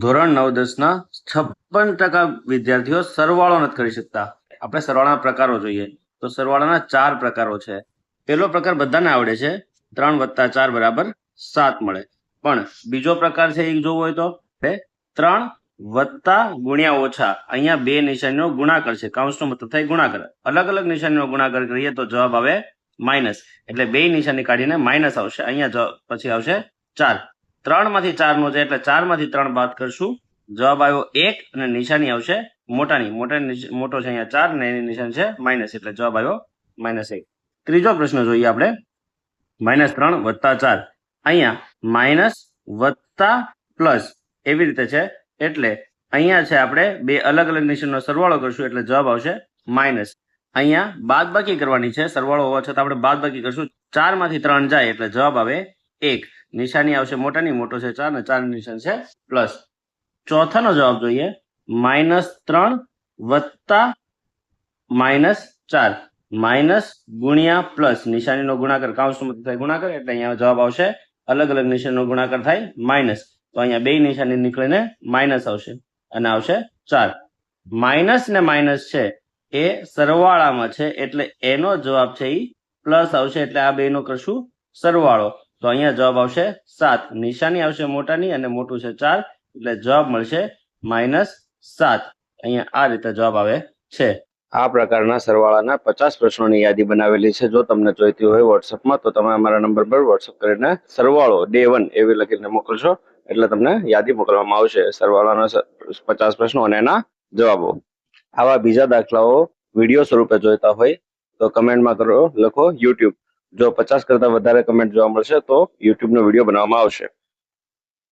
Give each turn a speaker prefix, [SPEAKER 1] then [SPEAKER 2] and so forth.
[SPEAKER 1] ધોરણ નવ દસના છપ્પન ટકા વિદ્યાર્થીઓ સરવાળો નથી કરી શકતા. આપણે સરવાળાના પ્રકારો જોઈએ. તો સરવાળાના ચાર પ્રકારો છે. પહેલો પ્રકાર બધાને આવડે છે. ત્રણ વત્તા ચાર બરાબર સાત મળે. પણ બીજો પ્રકાર છે એ જોવો હોય તો ત્રણ વત્તા ગુણ્યા ઓછા. અહીંયા બે નિશાનીનો ગુણાકાર છે. કાઉન્સનો મતલબ થાય ગુણાકાર. અલગ અલગ નિશાનીનો ગુણાકાર કરીએ તો જવાબ આવે માઇનસ. એટલે બે નિશાની કાઢીને માઇનસ આવશે. અહીંયા પછી આવશે ચાર. ત્રણ ચારનો છે એટલે ચારમાંથી ત્રણ બાદ કરશું. જવાબ આવ્યો એક અને નિશાની આવશે મોટાની. મોટા મોટો છે અહીંયા ચાર ને એની નિશાની છે માઇનસ એટલે જવાબ આવ્યો માઇનસ એક. ત્રીજો પ્રશ્ન જોઈએ આપણે. માઇનસ ત્રણ વત્તા ચાર. અહીંયા માઇનસ વત્તા પ્લસ એવી રીતે છે એટલે અહીંયા છે આપણે બે અલગ અલગ નિશાનનો સરવાળો કરશું એટલે જવાબ આવશે માઇનસ. અહીંયા બાદબાકી કરવાની છે. સરવાળો હોવા છતાં આપણે બાદબાકી કરશું. ચારમાંથી ત્રણ જાય એટલે જવાબ આવે એક. નિશાની આવશે મોટાની, મોટો છે ચાર ને ચાર નિશાન છે પ્લસ ચોથાનો જવાબ જોઈએ માઇનસ ત્રણ વત્તા માઇનસ ચાર. માઇનસ ગુણ્યા પ્લસ નિશાનીનો ગુણાકાર કાઉન્સમાંથી થાય ગુણાકાર, એટલે અહીંયા જવાબ આવશે, અલગ અલગ નિશાનનો ગુણાકાર થાય માઇનસ તો અહીંયા બે નિશાની નીકળીને માઇનસ આવશે, અને આવશે ચાર. માઇનસ ને માઇનસ છે એ સરવાળામાં છે, એટલે એનો જવાબ છે એ પ્લસ આવશે, એટલે આ બેનો કરશું સરવાળો. તો અહીંયા જવાબ આવશે સાત. નિશાની આવશે મોટાની અને મોટું છે ચાર. એટલે જવાબ મળશે માઇનસ સાત. અહીંયા આ રીતે જવાબ આવે છે. આ પ્રકારના સરવાળાના પચાસ પ્રશ્નોની યાદી બનાવેલી છે. જો તમને જોઈતી હોય વોટ્સઅપમાં, તો તમે અમારા નંબર પર વોટ્સઅપ કરીને સરવાળો ડે વન એવી લખીને મોકલશો. એટલે તમને યાદી મોકલવામાં આવશે સરવાળાના પચાસ પ્રશ્નો અને એના જવાબો. આવા બીજા દાખલાઓ વીડિયો સ્વરૂપે જોઈતા હોય તો કમેન્ટમાં કરો, લખો યુટ્યુબ. જો પચાસ કરતા વધારે કમેન્ટ જોવા મળશે તો યુટ્યુબનો વીડિયો બનાવવામાં આવશે.